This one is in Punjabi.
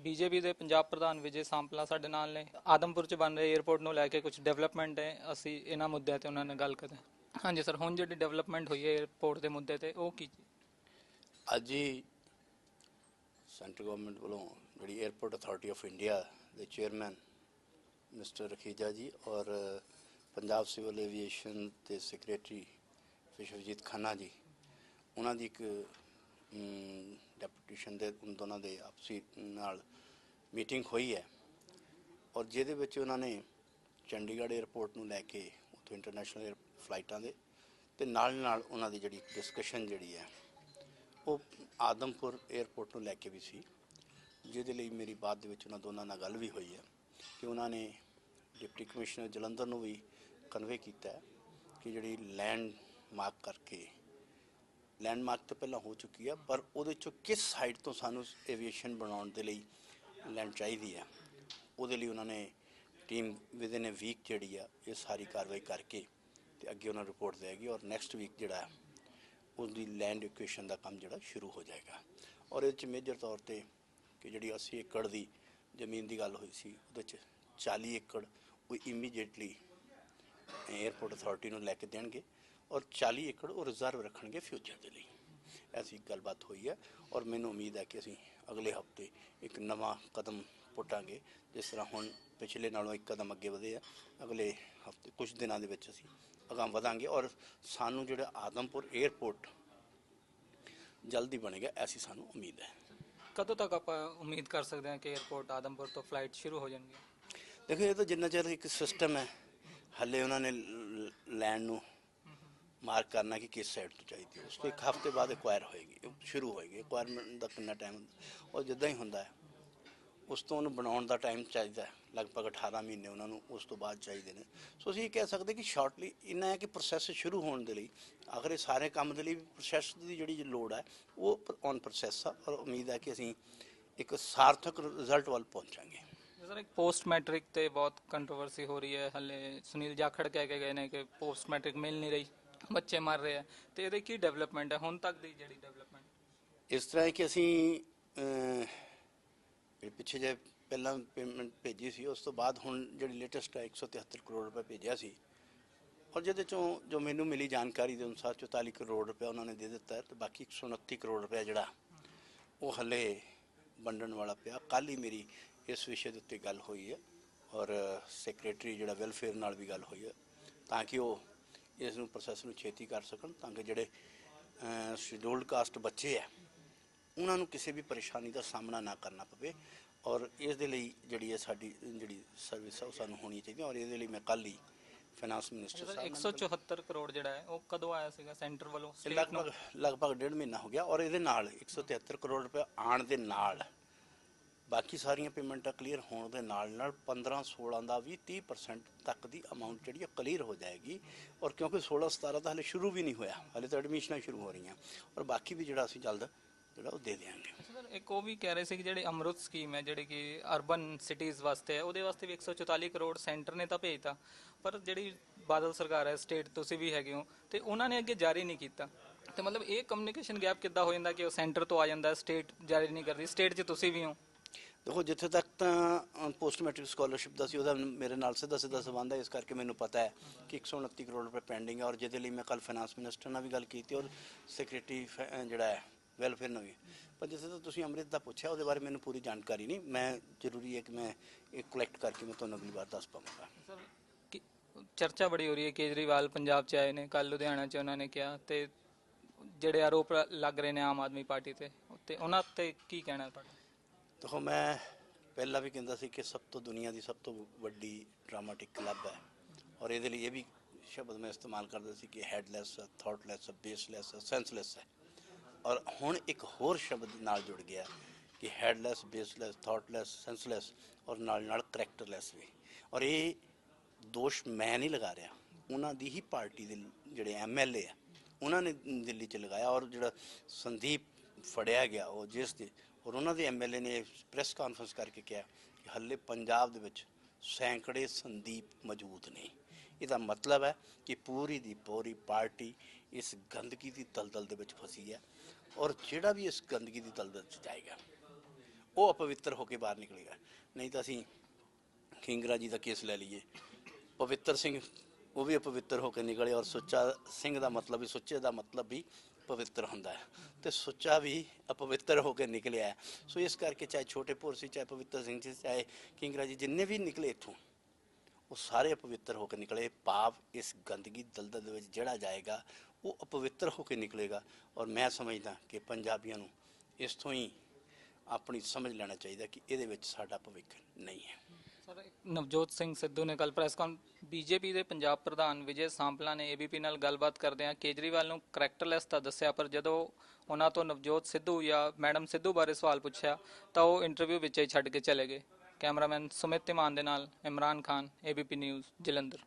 ਬੀਜੇਪੀ ਦੇ ਪੰਜਾਬ ਪ੍ਰਧਾਨ ਵਿਜੇ ਸਾਂਪਲਾ ਸਾਡੇ ਨਾਲ ਨੇ। ਆਦਮਪੁਰ ਚ ਬਣ ਰਹੇ 에어ਪੋਰਟ ਨੂੰ ਲੈ ਕੇ ਕੁਝ ਡਿਵੈਲਪਮੈਂਟ ਹੈ ਅਸੀਂ ਇਹਨਾਂ ਮੁੱਦਿਆਂ ਤੇ ਉਹਨਾਂ ਨਾਲ ਗੱਲ ਕਰਦੇ ਹਾਂਜੀ ਸਰ ਹੁਣ ਜਿਹੜੀ ਡਿਵੈਲਪਮੈਂਟ ਹੋਈ ਹੈ 에어ਪੋਰਟ ਦੇ ਮੁੱਦੇ ਤੇ, ਉਹ ਕੀ ਅੱਜ ਸੈਂਟਰ ਗਵਰਨਮੈਂਟ ਵੱਲੋਂ ਜਿਹੜੀ 에어ਪੋਰਟ ਅਥਾਰਟੀ ਆਫ ਇੰਡੀਆ ਦੇ ਚੇਅਰਮੈਨ ਮਿਸਟਰ ਰਖੀਜਾ ਜੀ ਔਰ ਪੰਜਾਬ ਸਿਵਲ ਏਵੀਏਸ਼ਨ ਦੇ ਸੈਕਟਰੀ ਵਿਸ਼ਵਜੀਤ ਖੰਨਾ ਜੀ, ਉਹਨਾਂ ਦੀ ਇੱਕ ਡੈਪੂਟੇਸ਼ਨ ਦੇ ਦੋਨਾਂ ਦੇ ਆਪਸੀ ਨਾਲ ਮੀਟਿੰਗ ਹੋਈ ਹੈ ਔਰ ਜਿਹਦੇ ਵਿੱਚ ਉਹਨਾਂ ਨੇ ਚੰਡੀਗੜ੍ਹ 에ਅਰਪੋਰਟ ਨੂੰ ਲੈ ਕੇ ਉੱਥੋਂ ਇੰਟਰਨੈਸ਼ਨਲ ਫਲਾਈਟਾਂ ਦੇ ਤੇ ਨਾਲ ਨਾਲ ਉਹਨਾਂ ਦੀ ਜਿਹੜੀ ਡਿਸਕਸ਼ਨ ਜਿਹੜੀ ਹੈ, ਉਹ ਆਦਮਪੁਰ 에ਅਰਪੋਰਟ ਨੂੰ ਲੈ ਕੇ ਵੀ ਸੀ, ਜਿਹਦੇ ਲਈ ਮੇਰੀ ਬਾਅਦ ਦੇ ਵਿੱਚ ਉਹਨਾਂ ਦੋਨਾਂ ਨਾਲ ਗੱਲ ਵੀ ਹੋਈ ਹੈ ਕਿ ਉਹਨਾਂ ਨੇ ਡਿਪਟੀ ਕਮਿਸ਼ਨਰ ਜਲੰਧਰ ਨੂੰ ਵੀ ਕਨਵੇ ਕੀਤਾ ਕਿ ਜਿਹੜੀ ਲੈਂਡ ਮਾਰਕ ਕਰਕੇ ਲੈਂਡਮਾਰਕ ਤਾਂ ਪਹਿਲਾਂ ਹੋ ਚੁੱਕੀ ਆ ਪਰ ਉਹਦੇ ਚੋਂ ਕਿਸ ਸਾਈਡ ਤੋਂ ਸਾਨੂੰ ਐਵੀਏਸ਼ਨ ਬਣਾਉਣ ਦੇ ਲਈ ਲੈਂਡ ਚਾਹੀਦੀ ਹੈ ਉਹਦੇ ਲਈ ਉਹਨਾਂ ਨੇ ਟੀਮ ਵਿਦਿਨ ਅ ਵੀਕ ਜਿਹੜੀ ਆ ਇਹ ਸਾਰੀ ਕਾਰਵਾਈ ਕਰਕੇ ਤੇ ਅੱਗੇ ਉਹਨਾਂ ਰਿਪੋਰਟ ਦੇਗੀ ਔਰ ਨੈਕਸਟ ਵੀਕ ਜਿਹੜਾ ਹੈ, ਉਹਦੀ ਲੈਂਡ ਇਕੁਏਸ਼ਨ ਦਾ ਕੰਮ ਜਿਹੜਾ ਸ਼ੁਰੂ ਹੋ ਜਾਏਗਾ। ਔਰ ਇਹ ਚ ਮੇਜਰ ਤੌਰ ਤੇ ਕਿ ਜਿਹੜੀ 80 ਏਕੜ ਦੀ ਜ਼ਮੀਨ ਦੀ ਗੱਲ ਹੋਈ ਸੀ ਉਹਦੇ ਚ 40 ਏਕੜ ਉਹ ਇਮੀਡੀਏਟਲੀ 에ਅਰਪੋਰਟ ਅਥਾਰਟੀ ਨੂੰ ਲੈ ਕੇ ਦੇਣਗੇ। ਔਰ 40 ਏਕੜ ਉਹ ਰਿਜ਼ਰਵ ਰੱਖਣਗੇ ਫਿਊਚਰ ਦੇ ਲਈ। ਐਸੀ ਗੱਲਬਾਤ ਹੋਈ ਹੈ ਔਰ ਮੈਨੂੰ ਉਮੀਦ ਹੈ ਕਿ ਅਸੀਂ ਅਗਲੇ ਹਫ਼ਤੇ ਇੱਕ ਨਵਾਂ ਕਦਮ ਪੁੱਟਾਂਗੇ ਜਿਸ ਤਰ੍ਹਾਂ ਹੁਣ ਪਿਛਲੇ ਨਾਲੋਂ ਇੱਕ ਕਦਮ ਅੱਗੇ ਵਧੇ ਆ। ਅਗਲੇ ਹਫ਼ਤੇ ਕੁਝ ਦਿਨਾਂ ਦੇ ਵਿੱਚ ਅਸੀਂ ਅਗਾਂਹ ਵਧਾਂਗੇ ਔਰ ਸਾਨੂੰ ਜਿਹੜਾ ਆਦਮਪੁਰ 에ਅਰਪੋਰਟ ਜਲਦੀ ਬਣੇਗਾ ਐਸੀ ਸਾਨੂੰ ਉਮੀਦ ਹੈ। ਕਦੋਂ ਤੱਕ ਆਪਾਂ ਉਮੀਦ ਕਰ ਸਕਦੇ ਹਾਂ ਕਿ 에ਅਰਪੋਰਟ ਆਦਮਪੁਰ ਤੋਂ ਫਲਾਈਟ ਸ਼ੁਰੂ ਹੋ ਜਾਣਗੇ? ਦੇਖੋ ਇਹ ਤਾਂ ਜਿੰਨਾ ਚਿਰ ਇੱਕ ਸਿਸਟਮ ਹੈ ਹੱਲੇ ਉਹਨਾਂ ਨੇ ਲੈਂਡ ਨੂੰ ਮਾਰਕ ਕਰਨਾ ਕਿ ਕਿਸ ਸਾਈਡ ਤੋਂ ਚਾਹੀਦੀ ਹੈ। ਉਸ ਤੋਂ ਇੱਕ ਹਫ਼ਤੇ ਬਾਅਦ ਐਕਵਾਇਰ ਹੋਏਗੀ ਉਹ ਸ਼ੁਰੂ ਹੋਏਗੀ। ਐਕਵਾਇਰਮੈਂਟ ਦਾ ਕਿੰਨਾ ਟਾਈਮ ਹੁੰਦਾ ਉਹ ਜਿੱਦਾਂ ਹੀ ਹੁੰਦਾ ਹੈ। ਉਸ ਤੋਂ ਉਹਨੂੰ ਬਣਾਉਣ ਦਾ ਟਾਈਮ ਚਾਹੀਦਾ ਹੈ। ਲਗਭਗ 18 ਮਹੀਨੇ ਉਹਨਾਂ ਨੂੰ ਉਸ ਤੋਂ ਬਾਅਦ ਚਾਹੀਦੇ ਨੇ। ਸੋ ਅਸੀਂ ਇਹ ਕਹਿ ਸਕਦੇ ਕਿ ਸ਼ਾਰਟਲੀ ਇੰਨਾ ਹੈ ਕਿ ਪ੍ਰੋਸੈਸ ਸ਼ੁਰੂ ਹੋਣ ਦੇ ਲਈ ਆਖਰ ਇਹ ਸਾਰੇ ਕੰਮ ਦੇ ਲਈ ਪ੍ਰੋਸੈਸ ਦੀ ਜਿਹੜੀ ਲੋੜ ਹੈ, ਉਹ ਔਨ ਪ੍ਰੋਸੈਸ ਆ। ਔਰ ਉਮੀਦ ਹੈ ਕਿ ਅਸੀਂ ਇੱਕ ਸਾਰਥਕ ਰਿਜ਼ਲਟ ਵੱਲ ਪਹੁੰਚਾਂਗੇ। ਸਰ, ਇੱਕ ਪੋਸਟ ਮੈਟ੍ਰਿਕ ਤੇ ਬਹੁਤ ਕੰਟਰੋਵਰਸੀ ਹੋ ਰਹੀ ਹੈ। ਹਲੇ ਸੁਨੀਲ ਜਾਖੜ ਕਹਿ ਕੇ ਗਏ ਨੇ ਕਿ ਪੋਸਟ ਮੈਟ੍ਰਿਕ ਮਿਲ ਨਹੀਂ ਰਹੀ। ਬੱਚੇ ਮਰ ਰਹੇ ਆ। ਤੇ ਇਹਦੇ ਕੀ ਡਿਵੈਲਪਮੈਂਟ ਹੈ ਹੁਣ ਤੱਕ ਦੀ ਜਿਹੜੀ ਡਿਵੈਲਪਮੈਂਟ ਇਸ ਤਰ੍ਹਾਂ ਹੈ ਕਿ ਅਸੀਂ ਅਹ, ਪਿੱਛੇ ਜੇ ਪਹਿਲਾਂ ਪੇਮੈਂਟ ਭੇਜੀ ਸੀ ਉਸ ਤੋਂ ਬਾਅਦ ਹੁਣ ਜਿਹੜੀ ਲੇਟੈਸਟ ਹੈ 173 ਕਰੋੜ ਰੁਪਏ ਭੇਜਿਆ ਸੀ। ਔਰ ਜਿਹਦੇ ਚੋਂ ਜੋ ਮੈਨੂੰ ਮਿਲੀ ਜਾਣਕਾਰੀ ਦੇ ਅਨੁਸਾਰ 44 ਕਰੋੜ ਰੁਪਏ ਉਹਨਾਂ ਨੇ ਦੇ ਦਿੱਤਾ ਹੈ ਤੇ ਬਾਕੀ 129 ਕਰੋੜ ਰੁਪਏ ਜਿਹੜਾ ਉਹ ਹੱਲੇ ਵੰਡਣ ਵਾਲਾ ਪਿਆ। ਕੱਲ ਹੀ ਮੇਰੀ ਇਸ ਵਿਸ਼ੇ ਦੇ ਉੱਤੇ ਗੱਲ ਹੋਈ ਹੈ ਔਰ ਸੈਕਟਰੀ ਜਿਹੜਾ ਵੈਲਫੇਅਰ ਨਾਲ ਵੀ ਗੱਲ ਹੋਈ ਹੈ ਤਾਂ ਕਿ ਉਹ ਇਸ ਨੂੰ ਪ੍ਰੋਸੈਸ ਨੂੰ ਛੇਤੀ ਕਰ ਸਕਣ ਤਾਂ ਕਿ ਜਿਹੜੇ ਸ਼ਡਿਊਲਡ ਕਾਸਟ ਬੱਚੇ ਆ ਉਹਨਾਂ ਨੂੰ ਕਿਸੇ ਵੀ ਪਰੇਸ਼ਾਨੀ ਦਾ ਸਾਹਮਣਾ ਨਾ ਕਰਨਾ ਪਵੇ ਔਰ ਇਸ ਦੇ ਲਈ ਜਿਹੜੀ ਹੈ ਸਾਡੀ ਜਿਹੜੀ ਸਰਵਿਸ ਹੈ ਉਹ ਸਾਨੂੰ ਹੋਣੀ ਚਾਹੀਦੀ ਔਰ ਇਹਦੇ ਲਈ ਮੈਂ ਕੱਲ ਹੀ ਫਾਈਨਾਂਸ ਮਿਨਿਸਟਰ ਸਾਹਿਬ ਨਾਲ 174 ਕਰੋੜ ਜਿਹੜਾ ਹੈ ਉਹ ਕਦੋਂ ਆਇਆ ਸੀਗਾ ਸੈਂਟਰ ਵੱਲੋਂ? ਲਗਭਗ ਲਗਭਗ ਡੇਢ ਮਹੀਨਾ ਹੋ ਗਿਆ ਔਰ ਇਹਦੇ ਨਾਲ 173 ਕਰੋੜ ਰੁਪਏ ਆਣ ਦੇ ਨਾਲ ਬਾਕੀ ਸਾਰੀਆਂ ਪੇਮੈਂਟਾਂ ਕਲੀਅਰ ਹੋਣ ਦੇ ਨਾਲ ਨਾਲ 15 16 ਦਾ ਵੀ 30% ਤੱਕ ਦੀ ਅਮਾਉਂਟ ਜਿਹੜੀ ਹੈ ਕਲੀਅਰ ਹੋ ਜਾਏਗੀ ਔਰ ਕਿਉਂਕਿ 16 17 ਤਾਂ ਹਲੇ ਸ਼ੁਰੂ ਵੀ ਨਹੀਂ ਹੋਇਆ, ਹਲੇ ਤਾਂ ਐਡਮਿਸ਼ਨਾਂ ਸ਼ੁਰੂ ਹੋ ਰਹੀਆਂ ਔਰ ਬਾਕੀ ਵੀ ਜਿਹੜਾ ਅਸੀਂ ਜਲਦ ਜਿਹੜਾ ਉਹ ਦੇ ਦੇਵਾਂਗੇ ਸਰ ਇੱਕ ਉਹ ਵੀ ਕਹਿ ਰਹੇ ਸੀ ਕਿ ਜਿਹੜੀ ਅਮਰੁਤ ਸਕੀਮ ਹੈ, ਜਿਹੜੀ ਕਿ ਅਰਬਨ ਸਿਟੀਜ਼ ਵਾਸਤੇ ਹੈ, ਉਹਦੇ ਵਾਸਤੇ ਵੀ 144 ਕਰੋੜ ਸੈਂਟਰ ਨੇ ਤਾਂ ਭੇਜਤਾ, ਪਰ ਜਿਹੜੀ ਬਾਦਲ ਸਰਕਾਰ ਹੈ ਸਟੇਟ ਤੁਸੀਂ ਵੀ ਹੈਗੇ ਹੋ, ਤੇ ਉਹਨਾਂ ਨੇ ਅੱਗੇ ਜਾਰੀ ਨਹੀਂ ਕੀਤਾ। ਤੇ ਮਤਲਬ ਇਹ ਕਮਿਊਨੀਕੇਸ਼ਨ ਗੈਪ ਕਿੱਦਾਂ ਹੋ ਜਾਂਦਾ ਕਿ ਉਹ ਸੈਂਟਰ ਤੋਂ ਆ ਜਾਂਦਾ ਸਟੇਟ ਜਾਰੀ ਨਹੀਂ ਕਰਦੀ ਸਟੇਟ 'ਚ ਤੁਸੀਂ ਵੀ ਹੋ? ਦੇਖੋ, ਜਿੱਥੇ ਤੱਕ ਤਾਂ ਪੋਸਟ ਮੈਟ੍ਰਿਕ ਸਕਾਲਰਸ਼ਿਪ ਦਾ ਸੀ, ਉਹਦਾ ਮੇਰੇ ਨਾਲ ਸਿੱਧਾ ਸਿੱਧਾ ਸੰਬੰਧ ਹੈ। ਇਸ ਕਰਕੇ ਮੈਨੂੰ ਪਤਾ ਹੈ ਕਿ 129 ਕਰੋੜ ਰੁਪਏ ਪੈਂਡਿੰਗ ਹੈ ਔਰ ਜਿਹਦੇ ਲਈ ਮੈਂ ਕੱਲ ਫਾਈਨਾਂਸ ਮਿਨਿਸਟਰ ਨਾਲ ਵੀ ਗੱਲ ਕੀਤੀ ਔਰ ਸੈਕਟਰੀ ਜਿਹੜਾ ਹੈ ਵੈਲਫੇਅਰ ਨਾਲ ਵੀ। ਪਰ ਜਿੱਥੇ ਤੱਕ ਤੁਸੀਂ ਅੰਮ੍ਰਿਤ ਦਾ ਪੁੱਛਿਆ, ਉਹਦੇ ਬਾਰੇ ਮੈਨੂੰ ਪੂਰੀ ਜਾਣਕਾਰੀ ਨਹੀਂ। ਮੈਂ ਜ਼ਰੂਰੀ ਹੈ ਕਿ ਮੈਂ ਇਹ ਕਲੈਕਟ ਕਰਕੇ ਮੈਂ ਤੁਹਾਨੂੰ ਅਗਲੀ ਵਾਰ ਦੱਸ ਪਾਵਾਂਗਾ। ਕਿ- ਚਰਚਾ ਬੜੀ ਹੋ ਰਹੀ ਹੈ, ਕੇਜਰੀਵਾਲ ਪੰਜਾਬ 'ਚ ਆਏ ਨੇ ਕੱਲ ਲੁਧਿਆਣਾ 'ਚ ਉਹਨਾਂ ਨੇ ਕਿਹਾ ਤੇ ਜਿਹੜੇ ਆਰੋਪ ਲੱਗ ਰਹੇ ਨੇ ਆਮ ਆਦਮੀ ਪਾਰਟੀ ਤੇ ਤੇ ਉਹਨਾਂ ਤੇ ਕੀ ਕਹਿਣਾ ਤੁਹਾਡਾ? ਦੇਖੋ, ਮੈਂ ਪਹਿਲਾਂ ਵੀ ਕਹਿੰਦਾ ਸੀ ਕਿ ਸਭ ਤੋਂ ਦੁਨੀਆ ਦੀ ਸਭ ਤੋਂ ਵੱਡੀ ਡਰਾਮਾਟਿਕ ਕਲੱਬ ਹੈ। ਔਰ ਇਹਦੇ ਲਈ ਇਹ ਵੀ ਸ਼ਬਦ ਮੈਂ ਇਸਤੇਮਾਲ ਕਰਦਾ ਸੀ ਕਿ ਹੈਡਲੈਸ ਥਾਟਲੈਸ ਬੇਸਲੈਸ ਸੈਂਸਲੈਸ ਹੈ। ਔਰ ਹੁਣ ਇੱਕ ਹੋਰ ਸ਼ਬਦ ਨਾਲ ਜੁੜ ਗਿਆ ਕਿ ਹੈਡਲੈਸ ਬੇਸਲੈਸ ਥਾਟਲੈਸ ਸੈਂਸਲੈਸ ਔਰ ਨਾਲ ਨਾਲ ਕਰੈਕਟਰਲੈਸ ਵੀ। ਔਰ ਇਹ ਦੋਸ਼ ਮੈਂ ਨਹੀਂ ਲਗਾ ਰਿਹਾ। ਉਹਨਾਂ ਦੀ ਹੀ ਪਾਰਟੀ ਦੇ ਜਿਹੜੇ ਐਮਐਲਏ ਆ ਉਹਨਾਂ ਨੇ ਦਿੱਲੀ 'ਚ ਲਗਾਇਆ ਔਰ ਜਿਹੜਾ ਸੰਦੀਪ ਫੜਿਆ ਗਿਆ, ਉਹ ਜਿਸ ਦੇ ਔਰ ਉਹਨਾਂ ਦੇ ਐਮਐਲਏ ਨੇ ਪ੍ਰੈਸ ਕਾਨਫਰੰਸ ਕਰਕੇ ਕਿਹਾ ਕਿ ਹੱਲੇ ਪੰਜਾਬ ਦੇ ਵਿੱਚ ਸੈਂਕੜੇ ਸੰਦੀਪ ਮੌਜੂਦ ਨੇ। ਇਹਦਾ ਮਤਲਬ ਹੈ ਕਿ ਪੂਰੀ ਦੀ ਪੂਰੀ ਪਾਰਟੀ ਇਸ ਗੰਦਗੀ ਦੀ ਦਲਦਲ ਦੇ ਵਿੱਚ ਫਸੀ ਹੈ ਔਰ ਜਿਹੜਾ ਵੀ ਇਸ ਗੰਦਗੀ ਦੀ ਦਲਦਲ 'ਚ ਜਾਏਗਾ, ਉਹ ਅਪਵਿੱਤਰ ਹੋ ਕੇ ਬਾਹਰ ਨਿਕਲੇਗਾ। ਨਹੀਂ ਤਾਂ ਅਸੀਂ ਕਿੰਗਰਾ ਜੀ ਦਾ ਕੇਸ ਲੈ ਲਈਏ। ਪਵਿੱਤਰ ਸਿੰਘ ਉਹ ਵੀ ਅਪਵਿੱਤਰ ਹੋ ਕੇ ਨਿਕਲੇ ਔਰ ਸੁੱਚਾ ਸਿੰਘ ਦਾ ਮਤਲਬ ਵੀ, ਸੁੱਚੇ ਦਾ ਮਤਲਬ ਵੀ ਪਵਿੱਤਰ ਹੁੰਦਾ ਹੈ। ਤੇ ਸੁੱਚਾ ਵੀ ਅਪਵਿੱਤਰ ਹੋ ਕੇ ਨਿਕਲਿਆ ਹੈ। ਸੋ ਇਸ ਕਰਕੇ ਚਾਹੇ ਛੋਟੇ ਭੋਰ ਸੀ, ਚਾਹੇ ਪਵਿੱਤਰ ਸਿੰਘ ਸੀ, ਚਾਹੇ ਕਿੰਗਰਾ ਜੀ ਜਿੰਨੇ ਵੀ ਨਿਕਲੇ ਇੱਥੋਂ, ਉਹ ਸਾਰੇ ਅਪਵਿੱਤਰ ਹੋ ਕੇ ਨਿਕਲੇ। ਪਾਪ ਇਸ ਗੰਦਗੀ ਦਲਦਲ ਦੇ ਵਿੱਚ ਜਿਹੜਾ ਜਾਏਗਾ, ਉਹ ਅਪਵਿੱਤਰ ਹੋ ਕੇ ਨਿਕਲੇਗਾ। ਔਰ ਮੈਂ ਸਮਝਦਾ ਕਿ ਪੰਜਾਬੀਆਂ ਨੂੰ ਇਸ ਤੋਂ ਹੀ ਆਪਣੀ ਸਮਝ ਲੈਣਾ ਚਾਹੀਦਾ ਕਿ ਇਹਦੇ ਵਿੱਚ ਸਾਡਾ ਭਵਿੱਖ ਨਹੀਂ ਹੈ। ਸਰ, ਨਵਜੋਤ ਸਿੰਘ ਸਿੱਧੂ ਨੇ ਕੱਲ ਪ੍ਰੈਸ ਕਾਨ ਬੀਜੇਪੀ ਦੇ ਪੰਜਾਬ ਪ੍ਰਧਾਨ ਵਿਜੇ ਸਾਂਪਲਾ ਨੇ ਏਬੀਪੀ ਨਾਲ ਗੱਲਬਾਤ ਕਰਦਿਆਂ ਕੇਜਰੀਵਾਲ ਨੂੰ ਕਰੈਕਟਰਲੈਸ ਤਾਂ ਦੱਸਿਆ, ਪਰ ਜਦੋਂ ਉਹਨਾਂ ਤੋਂ ਨਵਜੋਤ ਸਿੱਧੂ ਜਾਂ ਮੈਡਮ ਸਿੱਧੂ ਬਾਰੇ ਸਵਾਲ ਪੁੱਛਿਆ, ਤਾਂ ਉਹ ਇੰਟਰਵਿਊ ਵਿੱਚ ਹੀ ਛੱਡ ਕੇ ਚਲੇ ਗਏ। ਕੈਮਰਾਮੈਨ ਸੁਮਿਤ ਤਿਮਾਨ ਦੇ ਨਾਲ, ਇਮਰਾਨ ਖਾਨ ਏਬੀਪੀ ਨਿਊਜ਼ ਜਲੰਧਰ।